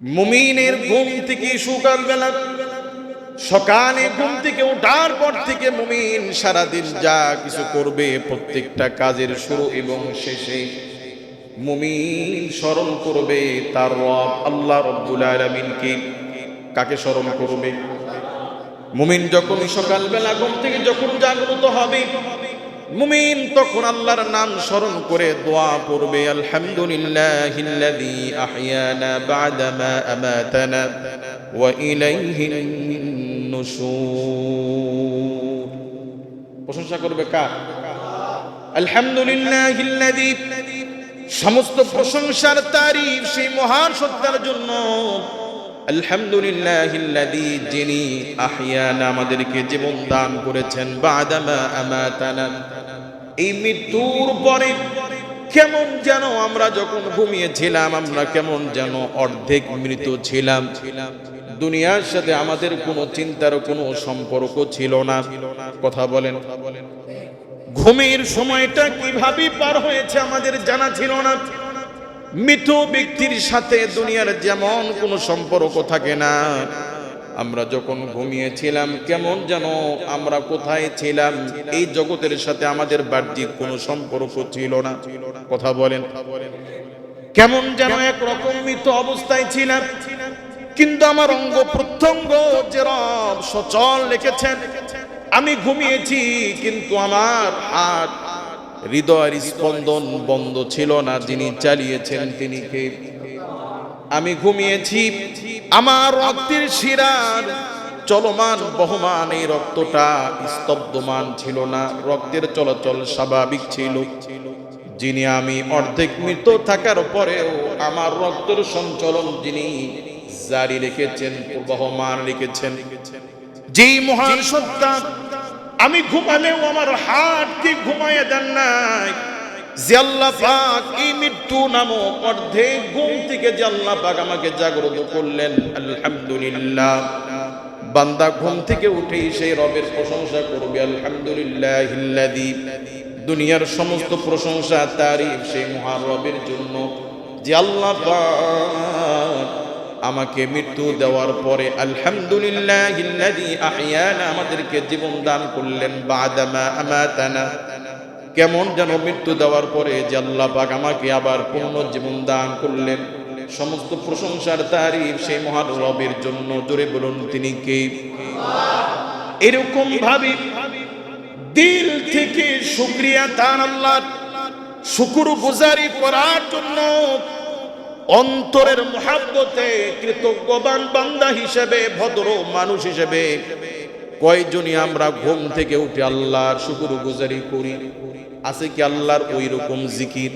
মুমিনের ঘুম থেকে সকালবেলা সকালে ঘুম থেকে ওঠার পর থেকে মুমিন সারাদিন যা কিছু করবে প্রত্যেকটা কাজের শুরু এবং শেষে মুমিন স্মরণ করবে তার রব আল্লাহ রব্বুল আলমিনকে। কাকে স্মরণ করবে? মুমিন যখন সকালবেলা ঘুম থেকে যখন জাগ্রত হবে মুমিন তখন আল্লাহর নাম স্মরণ করে দোয়া পড়বে, আলহামদুলিল্লাহিল্লাযী আহইয়ানা বা'দা মা আমাতানা ওয়া ইলাইহিন নুশুর। প্রশংসা করবে কার? আলহামদুলিল্লাহিল্লাযী। সমস্ত প্রশংসার তারিফ সেই মহান সত্তার জন্য আলহামদুলিল্লাহিল্লাযী যিনি আহইয়ানা, আমাদেরকে জীবন দান করেছেন বাদামা আমাতানা। এই মৃত্যুর পরে কেমন যেন আমরা যখন ঘুমিয়েছিলাম, আমরা কেমন যেন অর্ধেক মৃত ছিলাম। দুনিয়ার সাথে আমাদের কোনো চিন্তার, কোনো সম্পর্ক ছিল না। কথা বলেন, ঘুমের সময়টা কীভাবে পার হয়েছে আমাদের জানা ছিল না। মৃত ব্যক্তির সাথে দুনিয়ার যেমন কোনো সম্পর্ক থাকে না। আমরা যখন ঘুমিয়েছিলাম, কেমন যেন আমরা কোথায় ছিলাম, এই জগতের সাথে আমাদের বাহ্যিক কোনো সম্পর্ক ছিল না। কথা বলেন। কেমন যেন একরকম মৃত অবস্থায় ছিলাম। কিন্তু আমার অঙ্গ প্রত্যঙ্গ যে রব সচল রেখেছেন। আমি ঘুমিয়েছি, কিন্তু আমার হাত হৃদয়ের স্পন্দন বন্ধ ছিল না, যিনি চালিয়েছেন তিনি আমি ঘুমিয়েছি, আমার রক্তের শিরার চলমান বহমান, এই রক্তটা স্তব্ধমান ছিল না, রক্তের চলাচল স্বাভাবিক ছিল। যিনি আমি অর্ধেক মৃত থাকার পরেও আমার রক্তের সঞ্চলন যিনি জারি রেখেছেন বহমান রেখেছেন। যেই মহান সত্তা আমি ঘুমালেও আমার হাত কি ঘুমাইয়া দেন নাই? মৃত্যু নামক অর্ধেক ঘুম থেকে আমাকে জাগ্রত করলেন বান্দা থেকে উঠেই সেই রবের প্রশংসা করবে আলহামদুলিল্লাহ দুনিয়ার সমস্ত প্রশংসা তারিফ সেই মহান রবের জন্য। যে আমাকে মৃত্যু দেওয়ার পরে আলহামদুলিল্লাহ আমাদেরকে জীবন দান করলেন বাদামা কেমন যেন মৃত্যু দেওয়ার পরে যে আল্লাহ পাক আমাকে আবার পূর্ণ জীবন দান করলেন। সমস্ত প্রশংসার তারিফ সেই মহান রবের জন্য। জোরে বলুন তিনি কে? এরকম ভাবে দিল থেকে শুক্রিয়া তার আল্লাহ শুকুর গুজারি করার জন্য অন্তরের মহাব্বতে কৃতজ্ঞবান বান্দা হিসেবে, ভদ্র মানুষ হিসেবে কয়জনই আমরা ঘুম থেকে উঠে আল্লাহর শুকুর গুজারি করি? আছে কি আল্লাহর ওই রকম জিকির?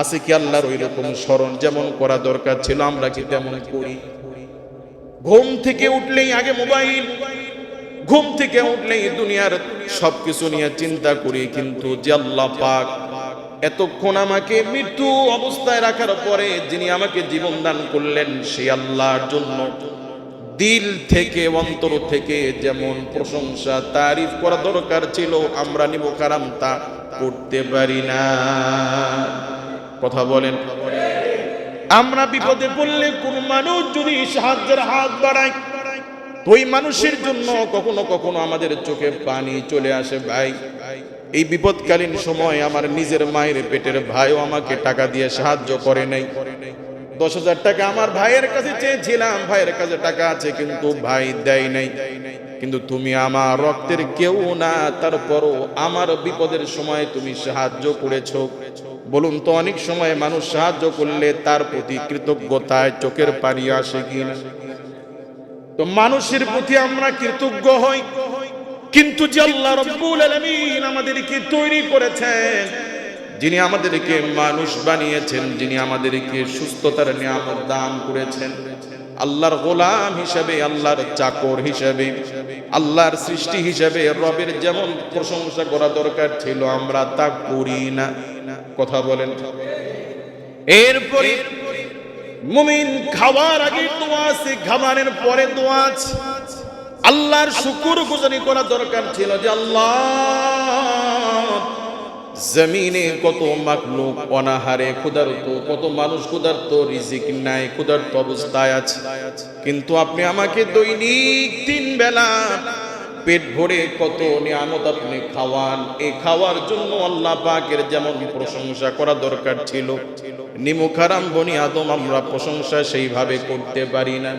আছে কি আল্লাহর ওই রকম স্মরণ? যেমন করা দরকার ছিল, আমরা কি তেমন করি? ঘুম থেকে উঠলেই আগে মোবাইল, ঘুম থেকে উঠলেই দুনিয়ার সবকিছু নিয়ে চিন্তা করি, কিন্তু যে আল্লাহ পাক এতক্ষণ আমাকে মৃত্যু অবস্থায় রাখার পরে যিনি আমাকে জীবন দান করলেন, সেই আল্লাহর জন্য দিল থেকে, অন্তর থেকে যেমন প্রশংসা, তারিফ করা দরকার ছিল, আমরা নিব কারাম, তা করতে পারি না। কথা বলেন। আমরা বিপদে পড়লে কোন মানুষ যদি সাহায্যের হাত বাড়ায় ওই মানুষের জন্য কখনো কখনো আমাদের চোখে পানি চলে আসে, ভাই। এই বিপদকালীন সময় আমার নিজের মায়ের পেটের ভাইও আমাকে টাকা দিয়ে সাহায্য করে নাই। দশ হাজার টাকা আমার ভাইয়ের কাছে চেয়েছিলাম, ভাইয়ের কাছে টাকা আছে কিন্তু ভাই দেয় নাই। কিন্তু তুমি আমার রক্তের কেউ না, তারপরও আমার বিপদের সময় তুমি সাহায্য করেছ। বলুন তো, অনেক সময় মানুষ সাহায্য করলে তার প্রতি কৃতজ্ঞতায় চোখের পানি আসে কিনা? তো মানুষের প্রতি আমরা কৃতজ্ঞ হই। কিন্তু যে আল্লাহ রব্বুল আলামিন আমাদেরকে তৈরি করেছেন, যিনি আমাদেরকে মানুষ বানিয়েছেন, যিনি আমাদেরকে সুস্থতার নিয়ামত দান করেছেন, আল্লাহর গোলাম হিসেবে, আল্লাহর চাকর হিসেবে, আল্লাহর সৃষ্টি হিসেবে রবের যেমন প্রশংসা করা দরকার ছিল, আমরা তা করি না। কথা বলেন। এরপরে মুমিন খাওয়ার আগে দোয়া আছে, খাবারের পরে দোয়া আছে। আল্লাহর শুকুর গুজারি করা দরকার ছিল যে আল্লাহ, জমিনে কত মাকলুক অনাহারে ক্ষুধার্ত, কত মানুষ ক্ষুধার্ত, রিজিক নাই, ক্ষুধার্ত অবস্থায় আছে। কিন্তু আপনি আমাকে দৈনিক তিন বেলা পেট ভরে কত নিয়ামত আপনি খাওয়ান এই খাওয়ার জন্য আল্লাহ পাকের যেমন প্রশংসা করা দরকার ছিল, নিমুখারাম বনি আদম আমরা প্রশংসা সেইভাবে করতে পারি না।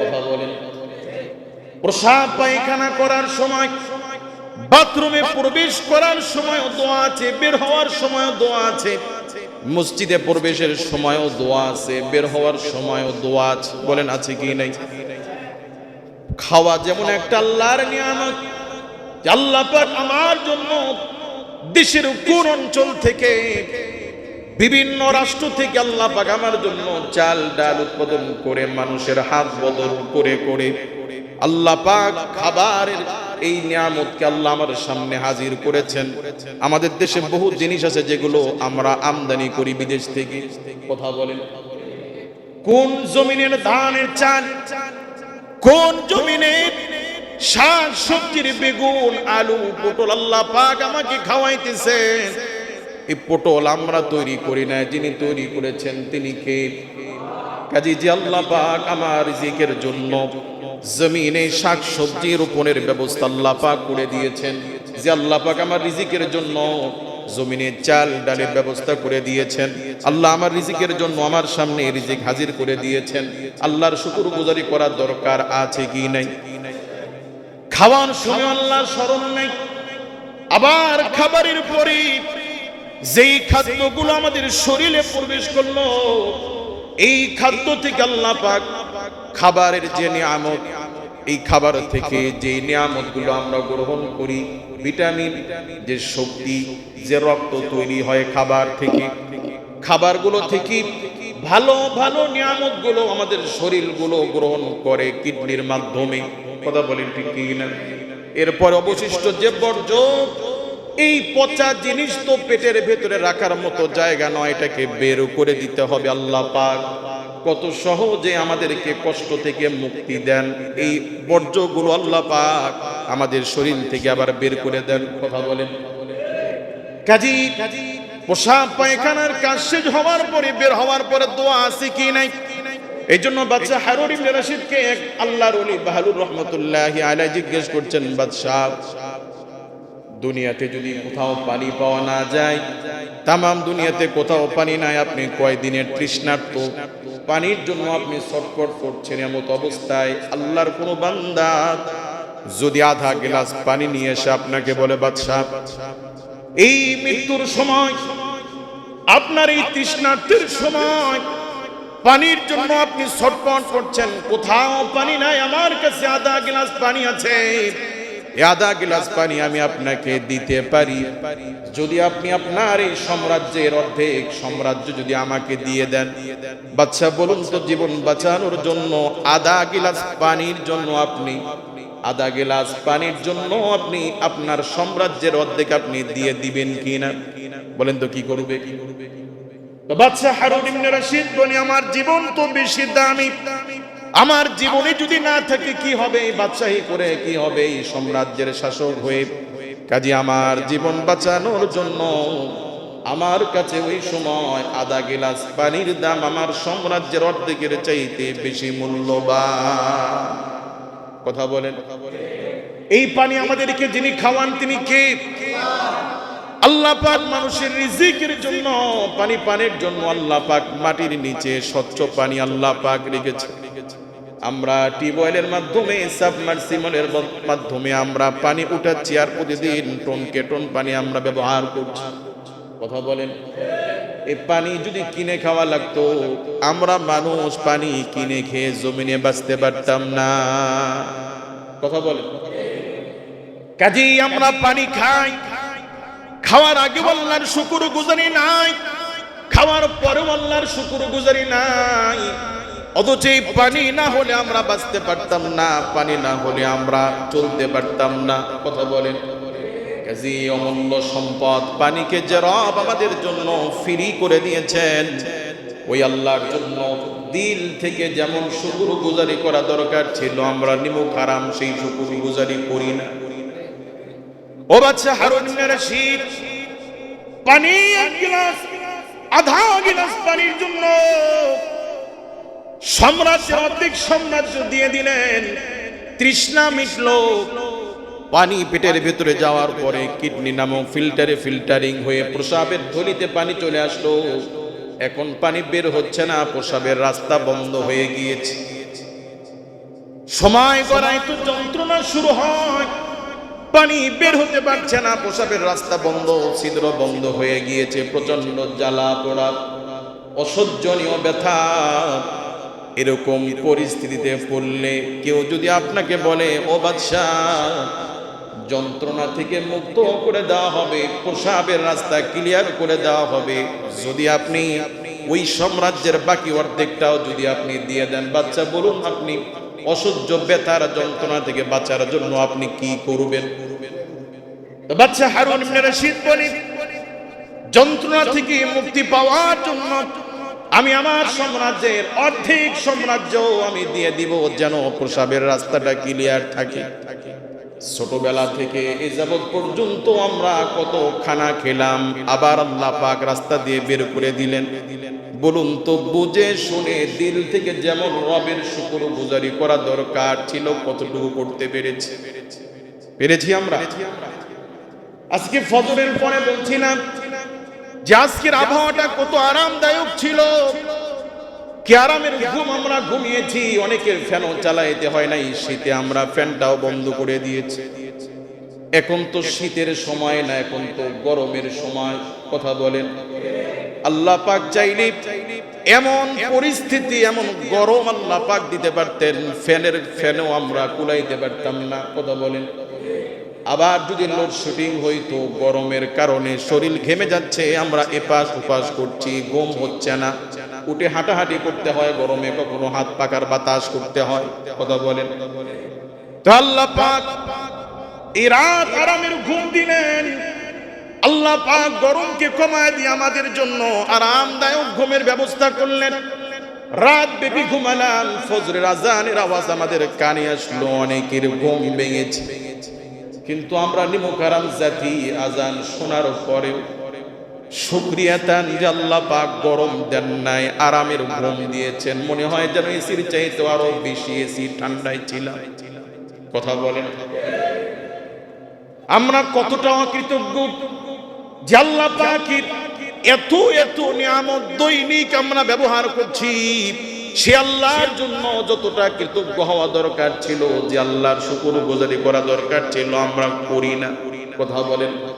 কথা বলেন। প্রসাব পায়খানা করার সময়, বাথরুমে প্রবেশ করার সময় দোয়া আছে, বের হওয়ার সময় দোয়া আছে, মসজিদে প্রবেশের সময়ও দোয়া আছে, বের হওয়ার সময়ও দোয়া আছে, বলেন আছে কি নাই? খাওয়া যেমন একটা আল্লাহর নিয়ামত আল্লাহ পাক আমার জন্য দেশের কোন অঞ্চল থেকে, বিভিন্ন রাষ্ট্র থেকে আল্লাহ পাক আমার জন্য চাল, ডাল উৎপাদন করে, মানুষের হাত বদল করে করে আল্লাহ পাক খাবারের এই নিয়ামতকে আল্লাহ আমার সামনে হাজির করেছেন। আমাদের দেশে বহু জিনিস আছে যেগুলো আমরা আমদানি করি বিদেশ থেকে। কথা বলেন। কোন জমিনের ধানের চাল, কোন জমিনে শাক সবজির বেগুন, আলু, পটল আল্লাহ পাক আমাকে খাওয়াইতেছেন। এই পটল আমরা তৈরি করি না যিনি তৈরি করেছেন তিনি কে? কাজী যে আল্লাহ পাক আমার রিজিকের জন্য জমিনে শাক সবজি রোপণের ব্যবস্থা আল্লাহ পাক করে দিয়েছেন। যে আল্লাহ পাক আমার রিজিকের জন্য জমিনে চাল ডালের ব্যবস্থা করে দিয়েছেন। আল্লাহ আমার রিজিকের জন্য আমার সামনে রিজিক হাজির করে দিয়েছেন। আল্লাহর শুকুর গুজারি করার দরকার আছে কি নাই? খাওয়ার সময় আল্লাহর স্মরণ নেই। আবার খাবারের পরে যেই খাদ্যগুলো আমাদের শরীরে প্রবেশ করল এই খাদ্য থেকে আল্লাহ পাক খাবারের যে নিয়ামত, এই খাবার থেকে যে নিয়ামতগুলো আমরা গ্রহণ করি, ভিটামিন, যে শক্তি, যে রক্ত তৈরি হয় খাবার থেকে, খাবারগুলো থেকে ভালো ভালো নিয়ামতগুলো আমাদের শরীরগুলো গ্রহণ করে কিডনির মাধ্যমে। কথা বলেন ঠিক কি না এরপর অবশিষ্ট যে বর্জ্য এই পচা জিনিস তো পেটের ভেতরে রাখার মতো জায়গা নয়, এটাকে বের করে দিতে হবে আল্লাহ পাক। কত সহজে আমাদেরকে কষ্ট থেকে মুক্তি দেন। এই বর্জ্যগুলো আল্লাহ পাক আমাদের শরীর থেকে আবার বের করে দেন। কথা বলেন। কাজী, পোশাক পায়খানার কাজ শেষ হওয়ার পরে, বের হওয়ার পরে দোয়া আছে কি নাই? এই জন্য বাদশাহ হারুন ইবনে রশিদকে এক আল্লাহর ওলি বাহালুর রহমতুল্লাহ আলাই জিজ্ঞেস করছেন, বাদশাহ দুনিয়াতে যদি কোথাও পানি পাওয়া না যায়, তামাম দুনিয়াতে কোথাও পানি নাই, আপনি কয়দিনের তৃষ্ণার্ত? পানির জন্য আপনি ছটফট করছেন এমত অবস্থায় আল্লাহর কোনো বান্দা যদি আধা গ্লাস পানি নিয়ে এসে আপনাকে বলে বাদশাহ এই মৃত্যুর সময়, আপনার এই তৃষ্ণার্থের সময় পানির জন্য আপনি ছটফট করছেন। কোথাও পানি নাই, আমার কাছে আধা গ্লাস পানি আছে। আধা গ্লাস পানি আমি আপনাকে দিতে পারি। যদি আপনি আপনার এই সাম্রাজ্যের অর্ধেক সাম্রাজ্য যদি আমাকে দিয়ে দেন। বাচ্চা, বলুন তো জীবন বাঁচানোর জন্য আধা গ্লাস পানির জন্য আপনি, আধা গ্লাস পানির জন্য আপনি আপনার সাম্রাজ্যের অর্ধেক আপনি দিয়ে দিবেন কি না বলেন তো কি করবে? কি করবে বাদশাহ হারুন ইবনে রশিদ বলে আমার জীবন তো বেশি দামি। আমার জীবনে যদি না থাকে, কি হবে? বাদশাহী করে কি হবে? এই সাম্রাজ্যের শাসক হয়ে। কাজে, আমার জীবন বাঁচানোর জন্য আমার কাছে ওই সময় আধা গিলাস পানির দাম আমার সাম্রাজ্যের অর্ধেকের চাইতে বেশি মূল্যবান। কথা বলেন। এই পানি আমাদেরকে যিনি খাওয়ান, তিনি কে? আল্লাহ পাক মানুষের রিজিকের জন্য, পানি পানের জন্য আল্লাহ পাক মাটির নিচে স্বচ্ছ পানি আল্লাহ পাক রেখেছে। আমরা টিউবওয়েলের মাধ্যমে, সাবমার্সিবলের মাধ্যমে আমরা পানি উঠাচ্ছি আর প্রতিদিন টনকে টন পানি আমরা ব্যবহার করছি। কথা বলেন। এই পানি যদি কিনে খাওয়া লাগতো, আমরা মানুষ পানি কিনে খেয়ে জমিনে বাঁচতে পারতাম না। কথা বলেন। কাজেই আমরা পানি খাই। খাওয়ার আগে আল্লাহর শুকুর গুজারি নাই। খাওয়ার পরেও আল্লাহর শুকুর গুজারি নাই। অথচ এই পানি না হলে আমরা বাঁচতে পারতাম না, পানি না হলে আমরা চলতে পারতাম না। কথা বলেন। কাজী অমূল্য সম্পদ পানিকে যে রব আমাদের জন্য ফ্রি করে দিয়েছেন, ওই আল্লাহর জন্য দিল থেকে যেমন শুকুর গুজারি করা দরকার ছিল, আমরা নিমুখ আরাম সেই শুকুর গুজারি করি না। ও বাচ্চা হারুন রশিদ, পানি এক গ্লাস, আধা গিলাস পানির জন্য সাম্রাজ্যের অর্ধেক সাম্রাজ্য দিয়ে দিলেন। তৃষ্ণা মিটল। পানি পেটের ভেতরে যাওয়ার পরে কিডনি নামক ফিল্টারে ফিল্টারিং হয়ে প্রসাবের থলিতে পানি চলে আসলো। এখন পানি বের হচ্ছে না প্রসাবের রাস্তা বন্ধ হয়ে গিয়েছে। সময় গড়ায় তো যন্ত্রণা শুরু হয়। পানি বের হতে পারছে না প্রসাবের রাস্তা বন্ধ ছিদ্র বন্ধ হয়ে গিয়েছে প্রচণ্ড জ্বালা পোড়া অসহ্যনীয় ব্যথা। এরকম পরিস্থিতিতে পড়লে কেউ যদি আপনাকে বলে, ও বাদশাহ, যন্ত্রণা থেকে মুক্ত করে দেওয়া হবে, প্রসাবের রাস্তা ক্লিয়ার করে দেওয়া হবে। যদি আপনি ওই সাম্রাজ্যের বাকি অর্ধেকটাও যদি আপনি দিয়ে দেন বাচ্চা বলুন আপনি অসহ্য ব্যথার যন্ত্রণা থেকে বাঁচার জন্য আপনি কি করবেন? বাচ্চা হারুন রশিদ বলি যন্ত্রণা থেকে মুক্তি পাওয়ার জন্য আমি আমার সাম্রাজ্যের অর্ধেক সাম্রাজ্য আমি দিয়ে দিব যেন প্রসাবের রাস্তাটা ক্লিয়ার থাকে। ছোটবেলা থেকে এ যাবৎ পর্যন্ত আমরা কত খানা খেলাম, আবার আল্লাহ পাক রাস্তা দিয়ে বের করে দিলেন। বলুন তো, বুঝে শুনে দিল থেকে যেমন রবের শুকুর গুজারি করা দরকার ছিল, কতটুকু করতে পেরেছি? পেরেছি আমরা? আজকে ফজরের পরে বলছিলাম যে আজকের আবহাওয়াটা কত আরামদায়ক ছিল। কি আরামের ঘুম আমরা ঘুমিয়েছি, অনেকের ফ্যানও চালাইতে হয় নাই, শীতে আমরা ফ্যানটাও বন্ধ করে দিয়েছি। এখন তো শীতের সময় না, এখন তো গরমের সময়, কথা বলেন। আল্লাহ পাক চাইলে এমন পরিস্থিতি, এমন গরম আল্লাহ পাক দিতে পারতেন ফ্যানের ফ্যানও আমরা কুলাইতে পারতাম না, কথা বলেন। আবার যদি লোডশেডিং হইতো গরমের কারণে শরীর ঘেমে যাচ্ছে, আমরা এপাশ ওপাশ করছি, ঘুম হচ্ছে না। উঠে হাঁটাহাঁটি করতে হয়, গরমে কখনো হাত পাকার বাতাস করতে হয়, কথা বলেন। তো আল্লাহ পাক এই রাত আরামের ঘুম দিলেন। আল্লাহ পাক গরমকে কমায় দিয়ে আমাদের জন্য আরামদায়ক ঘুমের ব্যবস্থা করলেন। রাত ব্যাপী ঘুমালাম, ফজরের আজানের আওয়াজ আমাদের কানে আসলো, অনেকের ঘুম ভেঙেছে। কিন্তু আমরা নিমকারাম জাতি আজান শোনার পরেও। যে আল্লাহ পাক গরম দেন নাই, আরামের ঘুম দিয়েছেন। মনে হয় যেন এসির চাইতে আরও বেশি এসি ঠান্ডায় ছিলাম। কথা বলেন। আমরা কতটা অকৃতজ্ঞ আল্লাহ পাকের এত এত নিয়ামত দৈনিক আমরা ব্যবহার করছি। সে আল্লাহর জন্য যতটা কৃতজ্ঞ হওয়া দরকার ছিল, যে আল্লাহর শুকুর গুজারি করা দরকার ছিল, আমরা করি না। কথা বলেন।